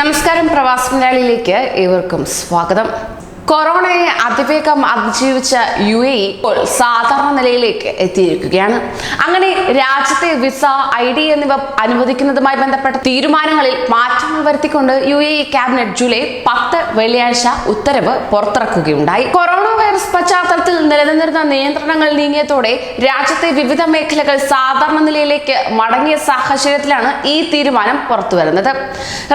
നമസ്കാരം പ്രവാസ മലയാളിയിലേക്ക് ഏവർക്കും സ്വാഗതം. കൊറോണയെ അതിവേഗം അതിജീവിച്ച യു എ ഇപ്പോൾ സാധാരണ നിലയിലേക്ക് എത്തിയിരിക്കുകയാണ്. അങ്ങനെ രാജ്യത്തെ വിസ ഐ ഡി എന്നിവ അനുവദിക്കുന്നതുമായി ബന്ധപ്പെട്ട തീരുമാനങ്ങളിൽ മാറ്റങ്ങൾ വരുത്തിക്കൊണ്ട് യു എ ക്യാബിനറ്റ് ജൂലൈ പത്ത് വെള്ളിയാഴ്ച ഉത്തരവ് പുറത്തിറക്കുകയുണ്ടായി. കൊറോണ വൈറസ് പശ്ചാത്തലത്തിൽ നിലനിന്നിരുന്ന നിയന്ത്രണങ്ങൾ നീങ്ങിയതോടെ രാജ്യത്തെ വിവിധ മേഖലകൾ സാധാരണ നിലയിലേക്ക് മടങ്ങിയ സാഹചര്യത്തിലാണ് ഈ തീരുമാനം പുറത്തുവരുന്നത്.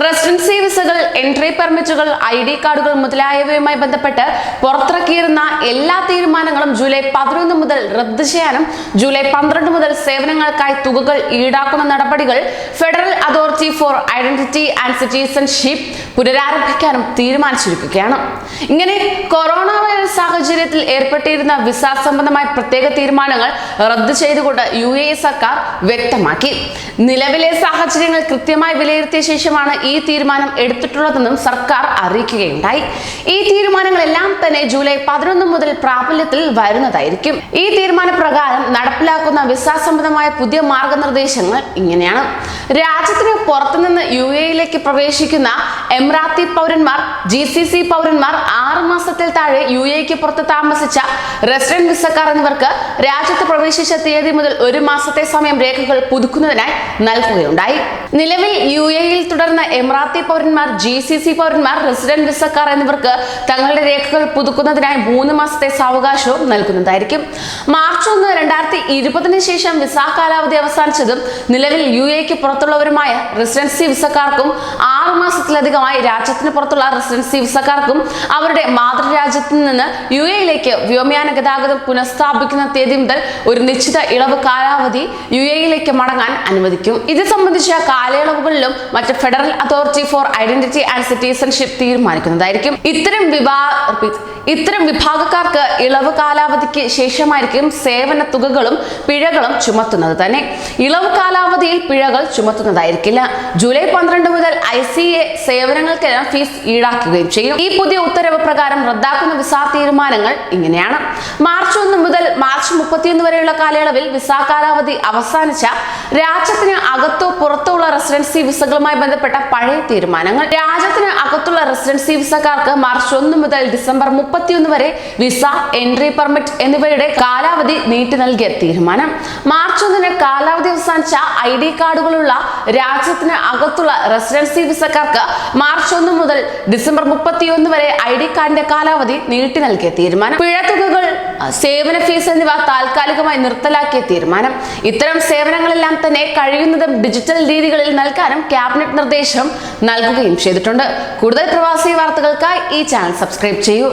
റെസിഡൻസി വിസകൾ എൻട്രി പെർമിറ്റുകൾ ഐ ഡി കാർഡുകൾ മുതലായവയുമായി ബന്ധപ്പെട്ട് പുറത്തിറക്കിയിരുന്ന എല്ലാ തീരുമാനങ്ങളും ജൂലൈ പതിനൊന്ന് മുതൽ റദ്ദ് ചെയ്യാനും ജൂലൈ പന്ത്രണ്ട് മുതൽ സേവനങ്ങൾക്കായി തുകകൾ ഈടാക്കുന്ന നടപടികൾ federal authority for identity and citizenship പുനരാരംഭിക്കാനും തീരുമാനിച്ചിരിക്കുകയാണ്. ഇങ്ങനെ കൊറോണ വൈറസ് സാഹചര്യത്തിൽ ഏർപ്പെട്ടിരുന്ന വിസ സംബന്ധമായ പ്രത്യേക തീരുമാനങ്ങൾ റദ്ദു ചെയ്തുകൊണ്ട് യു എ സർക്കാർ വ്യക്തമാക്കി. നിലവിലെ സാഹചര്യങ്ങൾ കൃത്യമായി വിലയിരുത്തിയ ശേഷമാണ് ഈ തീരുമാനം എടുത്തിട്ടുള്ളതെന്നും സർക്കാർ അറിയിക്കുകയുണ്ടായി. ഈ തീരുമാനങ്ങളെല്ലാം തന്നെ ജൂലൈ പതിനൊന്ന് മുതൽ പ്രാബല്യത്തിൽ വരുന്നതായിരിക്കും. ഈ തീരുമാന പ്രകാരം നടപ്പിലാക്കുന്ന വിസ സംബന്ധമായ പുതിയ മാർഗനിർദ്ദേശങ്ങൾ ഇങ്ങനെയാണ്. രാജ്യത്തിന് പുറത്തുനിന്ന് യു എയിലേക്ക് പ്രവേശിക്കുന്ന എമിറാത്തി പൗരന്മാർ ജി സി സി പൗരന്മാർ ആറ് മാസത്തിൽ താഴെ യു എക്ക് പുറത്ത് താമസിച്ച റെസിഡന്റ് വിസക്കാർ എന്നിവർക്ക് രാജ്യത്ത് പ്രവേശിച്ച തീയതി മുതൽ ഒരു മാസത്തെ സമയം രേഖകൾ പുതുക്കുന്നതിനായി നൽകുകയുണ്ടായി. നിലവിൽ യു എയിൽ തുടർന്ന എമിറാത്തി പൗരന്മാർ ജി സി സി പൗരന്മാർ റെസിഡന്റ് വിസക്കാർ എന്നിവർക്ക് തങ്ങളുടെ രേഖകൾ പുതുക്കുന്നതിനായി മൂന്ന് മാസത്തെ സാവകാശവും നൽകുന്നതായിരിക്കും. മാർച്ച് ഒന്ന് രണ്ടായിരത്തി ഇരുപതിന് ശേഷം വിസ കാലാവധി അവസാനിച്ചതും നിലവിൽ യു എക്ക് പുറത്തുള്ളവരുമായ റെസിഡൻസി വിസക്കാർക്കും ആറു മാസത്തിലധികമായി രാജ്യത്തിന് പുറത്തുള്ള റെസിഡൻസി വിസക്കാർക്കും അവരുടെ മാതൃരാജ്യത്ത് നിന്ന് യു എയിലേക്ക് വ്യോമയാന ഗതാഗതം പുനഃസ്ഥാപിക്കുന്ന തീയതി മുതൽ ഒരു നിശ്ചിത ഇളവ് കാലാവധി യു എയിലേക്ക് മടങ്ങാൻ അനുവദിക്കും. ഇത് സംബന്ധിച്ച കാലയളവുകളിലും മറ്റ് federal authority for identity and citizenship തീരുമാനിക്കുന്നതായിരിക്കും. ഇത്തരം repeat. ഇത്തരം വിഭാഗക്കാർക്ക് ഇളവ് കാലാവധിക്ക് ശേഷമായിരിക്കും സേവന തുകകളും പിഴകളും ചുമത്തുന്നത് തന്നെ. ഇളവ് കാലാവധിയിൽ പിഴകൾ ചുമത്തുന്നതായിരിക്കില്ല. ജൂലൈ പന്ത്രണ്ട് മുതൽ ഐ സി എ സേവനങ്ങൾക്കെല്ലാം ഫീസ് ഈടാക്കുകയും ചെയ്യും. ഈ പുതിയ ഉത്തരവ് പ്രകാരം റദ്ദാക്കുന്ന വിസ തീരുമാനങ്ങൾ ഇങ്ങനെയാണ്. മാർച്ച് ഒന്ന് മുതൽ മാർച്ച് മുപ്പത്തിയൊന്ന് വരെയുള്ള കാലയളവിൽ വിസ കാലാവധി അവസാനിച്ച രാജ്യത്തിന് അകത്തോ പുറത്തോ ഉള്ള റെസിഡൻസി വിസകളുമായി ബന്ധപ്പെട്ട പഴയ തീരുമാനങ്ങൾ. രാജ്യത്തിന് അകത്തുള്ള റെസിഡൻസി വിസക്കാർക്ക് മാർച്ച് ഒന്ന് മുതൽ ഡിസംബർ മുപ്പത്തിയൊന്ന് വരെ വിസ എൻട്രി പെർമിറ്റ് എന്നിവയുടെ കാലാവധി നീട്ടി നൽകിയ തീരുമാനം. മാർച്ച് ഒന്നിന് കാലാവധി അവസാനിച്ച ഐ ഡി കാർഡുകളുള്ള രാജ്യത്തിന് അകത്തുള്ള റെസിഡൻസി വിസക്കാർക്ക് മാർച്ച് ഒന്ന് മുതൽ ഡിസംബർ മുപ്പത്തിയൊന്ന് വരെ ഐ ഡി കാർഡിന്റെ കാലാവധി നീട്ടി നൽകിയ തീരുമാനം. പിഴത്തുകകൾ സേവന ഫീസ് എന്നിവ താൽക്കാലികമായി നിർത്തലാക്കിയ തീരുമാനം. ഇത്തരം സേവനങ്ങളെല്ലാം തന്നെ കഴിയുന്നതും ഡിജിറ്റൽ രീതികളിൽ നൽകാനും ക്യാബിനറ്റ് നിർദ്ദേശം നൽകുകയും ചെയ്തിട്ടുണ്ട്. കൂടുതൽ പ്രവാസി വാർത്തകൾക്കായി ഈ ചാനൽ സബ്സ്ക്രൈബ് ചെയ്യൂ.